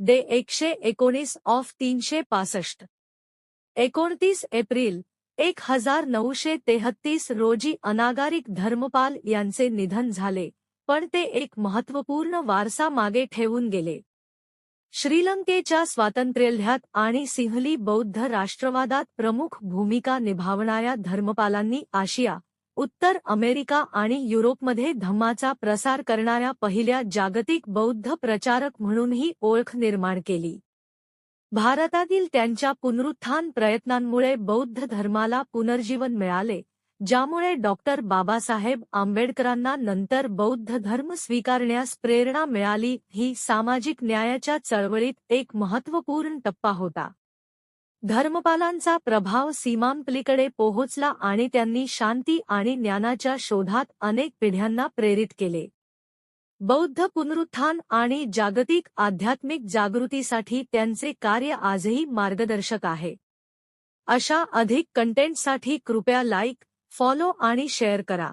दे एकशे एकोणीस ऑफ तीनशे पासष्ट. एकोणतीस एप्रिल एक हजार नऊशे तेहत्तीस रोजी अनागारिक धर्मपाल यांचे निधन झाले पण ते एक महत्त्वपूर्ण वारसा मागे ठेवून गेले. श्रीलंकेच्या स्वातंत्र्यलढ्यात आणि सिंहली बौद्ध राष्ट्रवादात प्रमुख भूमिका निभावणाऱ्या धर्मपालांनी आशिया उत्तर अमेरिका आणि युरोपमध्ये धम्माचा प्रसार करणाऱ्या पहिल्या जागतिक बौद्ध प्रचारक म्हणूनही ओळख निर्माण केली. भारतातील त्यांच्या पुनरुत्थान प्रयत्नांमुळे बौद्ध धर्माला पुनर्जीवन मिळाले ज्यामुळे डॉक्टर बाबासाहेब आंबेडकरांना नंतर बौद्ध धर्म स्वीकारण्यास प्रेरणा मिळाली ही सामाजिक न्यायाच्या चळवळीत एक महत्त्वपूर्ण टप्पा होता. धर्मपालांचा प्रभाव सीमांपलीकडे पोहोचला आणि त्यांनी शांती आणि ज्ञानाच्या शोधात अनेक पिढ्यांना प्रेरित केले. बौद्ध पुनरुत्थान आणि जागतिक आध्यात्मिक जागृतीसाठी त्यांचे कार्य आजही मार्गदर्शक आहे. अशा अधिक कंटेंटसाठी कृपया लाईक फॉलो आणि शेअर करा.